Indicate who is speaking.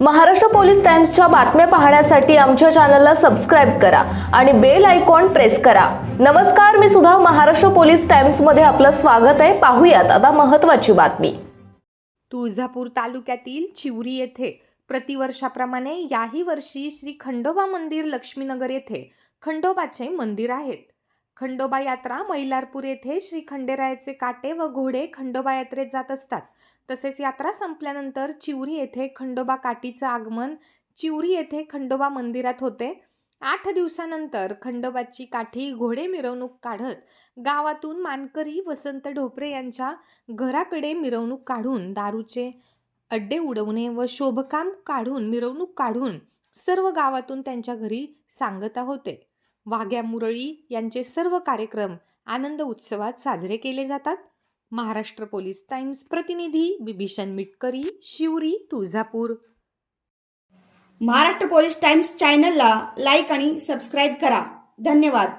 Speaker 1: Maharashtra police टाइम्सच्या बातम्या पाहण्यासाठी आमच्या चॅनलला सबस्क्राईब करा आणि बेल आयकॉन प्रेस करा. नमस्कार मी सुद्धा महाराष्ट्र पोलीस टाइम्समध्ये आपलं स्वागत आहे. पाहूयात आता महत्त्वाची बातमी.
Speaker 2: तुळजापूर तालुक्यातील चिवरी येथे प्रतिवर्षाप्रमाणे याही वर्षी श्री खंडोबा मंदिर लक्ष्मीनगर येथे खंडोबाचे मंदिर आहेत. खंडोबा यात्रा मैलारपूर येथे श्री खंडेरायाचे काटे व घोडे खंडोबा यात्रेत जात असतात. तसेच यात्रा संपल्यानंतर चिवरी येथे खंडोबा काठीचं आगमन चिवरी येथे खंडोबा मंदिरात होते. आठ दिवसानंतर खंडोबाची काठी घोडे मिरवणूक काढत गावातून मानकरी वसंत ढोपरे यांच्या घराकडे मिरवणूक काढून दारूचे अड्डे उडवणे व शोभकाम काढून मिरवणूक काढून सर्व गावातून त्यांच्या घरी सांगता होते. वाघ्या मुरळी यांचे सर्व कार्यक्रम आनंद उत्सवात साजरे केले जातात. महाराष्ट्र पोलीस टाइम्स प्रतिनिधी बिभीषण मिटकरी शिवरी तुळजापूर.
Speaker 3: महाराष्ट्र पोलीस टाइम्स चॅनलला लाईक आणि सबस्क्राईब करा. धन्यवाद.